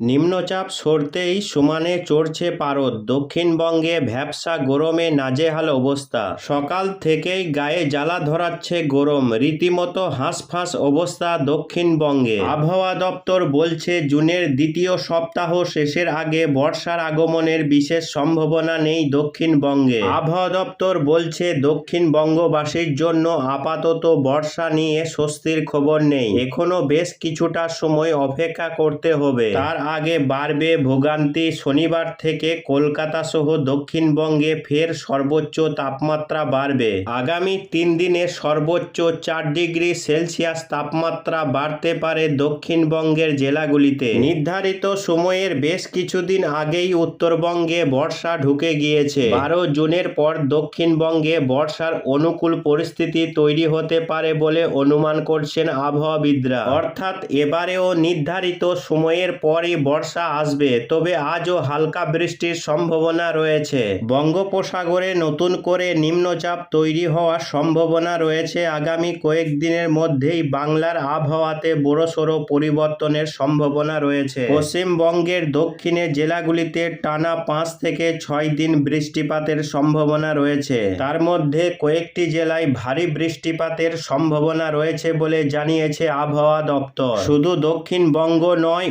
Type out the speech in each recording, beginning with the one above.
নিম্নচাপ সরতেই সমানে চড়ছে পারদ। দক্ষিণবঙ্গে ভ্যাবসা গরমে নাজেহাল অবস্থা। সকাল থেকেই গায়ে জ্বালা ধরাচ্ছে গরম। রীতিমতো হাঁসফাঁস অবস্থা দক্ষিণবঙ্গে। আবহাওয়া দপ্তর বলছে, জুনের দ্বিতীয় সপ্তাহ শেষের আগে বর্ষার আগমনের বিশেষ সম্ভাবনা নেই দক্ষিণবঙ্গে। আবহাওয়া দপ্তর বলছে, দক্ষিণবঙ্গবাসীর জন্য আপাতত বর্ষা নিয়ে স্বস্তির খবর নেই। এখনও বেশ কিছুটা সময় অপেক্ষা করতে হবে। তার আগে বাড়বে ভোগান্তি, শনিবার থেকে কলকাতা সহ দক্ষিণবঙ্গে ফের সর্বোচ্চ তাপমাত্রা বাড়বে। আগামী তিন দিনে সর্বোচ্চ চার ডিগ্রি সেলসিয়াস তাপমাত্রা বাড়তে পারে দক্ষিণবঙ্গের জেলাগুলিতে। নির্ধারিত সময়ের বেশ কিছুদিন আগেই উত্তরবঙ্গে বর্ষা ঢুকে গিয়েছে। বারো জুনের পর দক্ষিণবঙ্গে বর্ষার অনুকূল পরিস্থিতি তৈরি হতে পারে বলে অনুমান করছেন আবহাওয়াবিদরা। অর্থাৎ এবারেও নির্ধারিত সময়ের পরই বর্ষা আসবে, তবে আজও হালকা বৃষ্টির সম্ভাবনা রয়েছে। বঙ্গোপসাগরে নতুন করে নিম্নচাপ তৈরি হওয়ার সম্ভাবনা রয়েছে। আগামী কয়েকদিনের মধ্যেই বাংলার আবহাওয়াতে বড়সড় পরিবর্তনের সম্ভাবনা রয়েছে। পশ্চিমবঙ্গের দক্ষিণে জেলাগুলিতে টানা পাঁচ থেকে ছয় দিন বৃষ্টিপাতের সম্ভাবনা রয়েছে। তার মধ্যে কয়েকটি জেলায় ভারী বৃষ্টিপাতের সম্ভাবনা রয়েছে বলে জানিয়েছে আবহাওয়া দপ্তর। শুধু দক্ষিণবঙ্গ নয়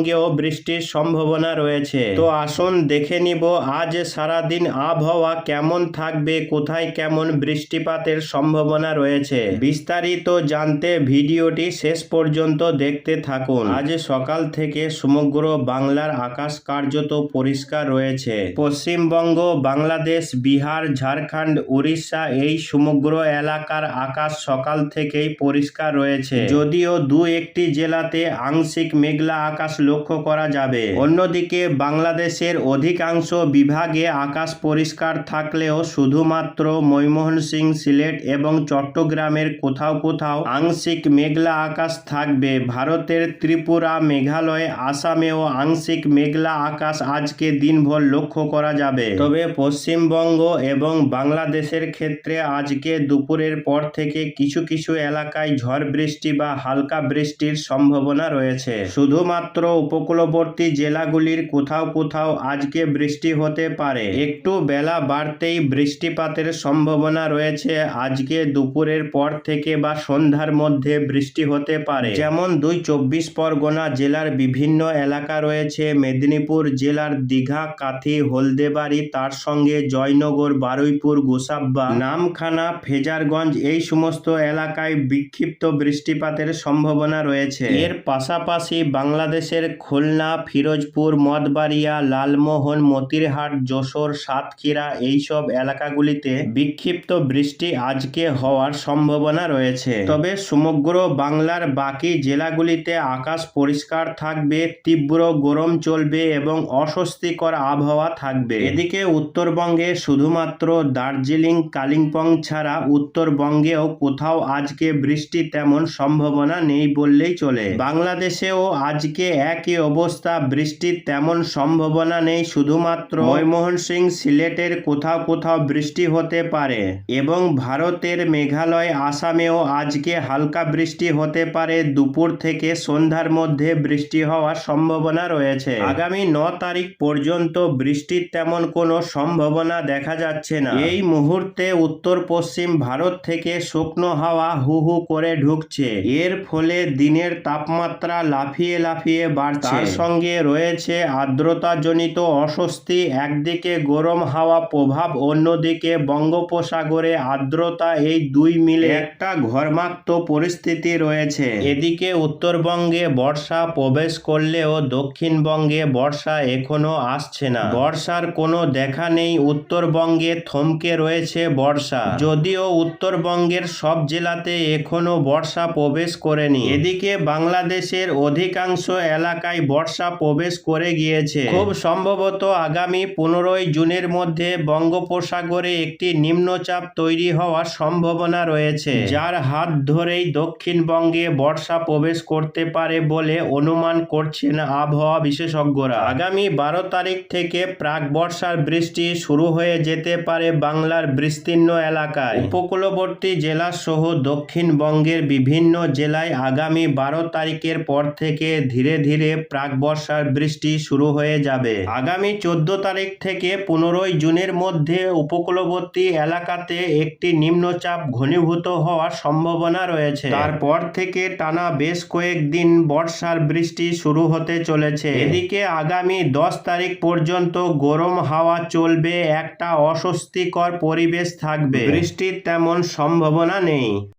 উত্তরবঙ্গেও বৃষ্টির সম্ভাবনা রয়েছে। তো আসুন দেখে নিব, আজ সারাদিন আবহাওয়া কেমন থাকবে, কোথায় কেমন বৃষ্টিপাতের সম্ভাবনা রয়েছে। বিস্তারিত জানতে ভিডিওটি শেষ পর্যন্ত দেখতে থাকুন। আজ সকাল থেকে সমগ্র বাংলার আকাশ কার্যত পরিষ্কার রয়েছে। পশ্চিমবঙ্গ, বাংলাদেশ, বিহার, ঝাড়খণ্ড, উড়িষ্যা এই সমগ্র এলাকার আকাশ সকাল থেকেই পরিষ্কার রয়েছে। যদিও দু একটি জেলাতে আংশিক মেঘলা আকাশ লক্ষ্য করা যাবে। অন্যদিকে, বাংলাদেশের অধিকাংশ বিভাগে আকাশ পরিষ্কার থাকলেও শুধুমাত্র ময়মনসিং সিলেট এবং চট্টগ্রামের কোথাও কোথাও আংশিক মেঘলা আকাশ থাকবে। ভারতের ত্রিপুরা, মেঘালয়, আসামেও আংশিক মেঘলা আকাশ আজকে দিনভর লক্ষ্য করা যাবে। তবে পশ্চিমবঙ্গ এবং বাংলাদেশের ক্ষেত্রে আজকে দুপুরের পর থেকে কিছু কিছু এলাকায় ঝড় বৃষ্টি বা হালকা বৃষ্টির সম্ভাবনা রয়েছে। শুধুমাত্র উপকূলবর্তী জেলাগুলির কোথাও কোথাও আজকে বৃষ্টি হতে পারে। একটু বেলা বাড়তেই বৃষ্টিপাতের সম্ভাবনা রয়েছে। আজকে দুপুরের পর থেকে বা সন্ধ্যার মধ্যে বৃষ্টি হতে পারে। যেমন দুই চব্বিশ পরগনা জেলার বিভিন্ন এলাকা রয়েছে। মেদিনীপুর জেলার দীঘা, কাথি, হলদেবাড়ি, তার সঙ্গে জয়নগর, বারুইপুর, গোসাব্বা, নামখানা, ফেজারগঞ্জ এই সমস্ত এলাকায় বিক্ষিপ্ত বৃষ্টিপাতের সম্ভাবনা রয়েছে। এর পাশাপাশি বাংলাদেশের খুলনা, ফিরোজপুর মঠবাড়িয়া লালমোহন, মতিরহাট, যশোর, সাতক্ষীরা এইসব এলাকাগুলিতে বিক্ষিপ্ত বৃষ্টি আজকে হওয়ার সম্ভাবনা রয়েছে। তবে সমগ্র বাংলার বাকি জেলাগুলিতে আকাশ পরিষ্কার থাকবে, তীব্র গরম চলবে এবং অস্বস্তিকর আবহাওয়া থাকবে। এদিকে উত্তরবঙ্গে শুধুমাত্র দার্জিলিং, কালিম্পং ছাড়া উত্তরবঙ্গেও কোথাও আজকে বৃষ্টি তেমন সম্ভাবনা নেই বললেই চলে। বাংলাদেশেও আজকে একই অবস্থা, বৃষ্টির তেমন সম্ভাবনা নেই, শুধুমাত্র ময়মোহন সিং সিলেটের কোথাও কোথাও বৃষ্টি হতে পারে এবং ভারতের মেঘালয় আসামেও আজকে হালকা বৃষ্টি হতে পারে। দুপুর থেকে সন্ধ্যার মধ্যে বৃষ্টি হওয়ার সম্ভাবনা রয়েছে। আগামী ন তারিখ পর্যন্ত বৃষ্টির তেমন কোনো সম্ভাবনা দেখা যাচ্ছে না। এই মুহূর্তে উত্তর পশ্চিম ভারত থেকে শুকনো হাওয়া হু হু করে ঢুকছে। এর ফলে দিনের তাপমাত্রা লাফিয়ে লাফিয়ে বাড়ছে। তার সঙ্গে রয়েছে আর্দ্রতাজনিত অস্বস্তি একদিকে গরম হাওয়া প্রভাব অন্যদিকে বঙ্গোপসাগরে আর্দ্রতা এই দুই মিলে একটা ঘর্মাক্ত পরিস্থিতি রয়েছে। এদিকে উত্তরবঙ্গে বর্ষা প্রবেশ করলেও দক্ষিণবঙ্গে বর্ষা এখনও আসছে না। বর্ষার কোনো দেখা নেই উত্তরবঙ্গে থমকে রয়েছে বর্ষা। যদিও উত্তরবঙ্গের সব জেলাতে এখনও বর্ষা প্রবেশ করেনি। এদিকে বাংলাদেশের অধিকাংশ এলাকায় বর্ষা প্রবেশ করে গিয়েছে। খুব সম্ভবত আগামী পনেরোই জুনের মধ্যে বঙ্গোপসাগরে একটি নিম্নচাপ তৈরি হওয়ার সম্ভাবনা রয়েছে। যার হাত ধরেই দক্ষিণবঙ্গে বর্ষা প্রবেশ করতে পারে বলে অনুমান করছেন আবহাওয়া বিশেষজ্ঞরা। আগামী বারো তারিখ থেকে প্রাক বর্ষার বৃষ্টি শুরু হয়ে যেতে পারে বাংলার বিস্তীর্ণ এলাকায়। উপকূলবর্তী জেলা সহ দক্ষিণবঙ্গের বিভিন্ন জেলায় আগামী বারো তারিখের পর থেকে ধীরে ধীরে ধীরে প্রাক বর্ষার বৃষ্টি শুরু হয়ে যাবে। আগামী চোদ্দ তারিখ থেকে পনেরোই জুনের মধ্যে উপকূলবর্তী এলাকাতে একটি নিম্নচাপ ঘনীভূত হওয়ার সম্ভাবনা রয়েছে। তারপর থেকে টানা বেশ কয়েকদিন বর্ষার বৃষ্টি শুরু হতে চলেছে। এদিকে আগামী দশ তারিখ পর্যন্ত গরম হাওয়া চলবে, একটা অস্বস্তিকর পরিবেশ থাকবে। বৃষ্টির তেমন সম্ভাবনা নেই।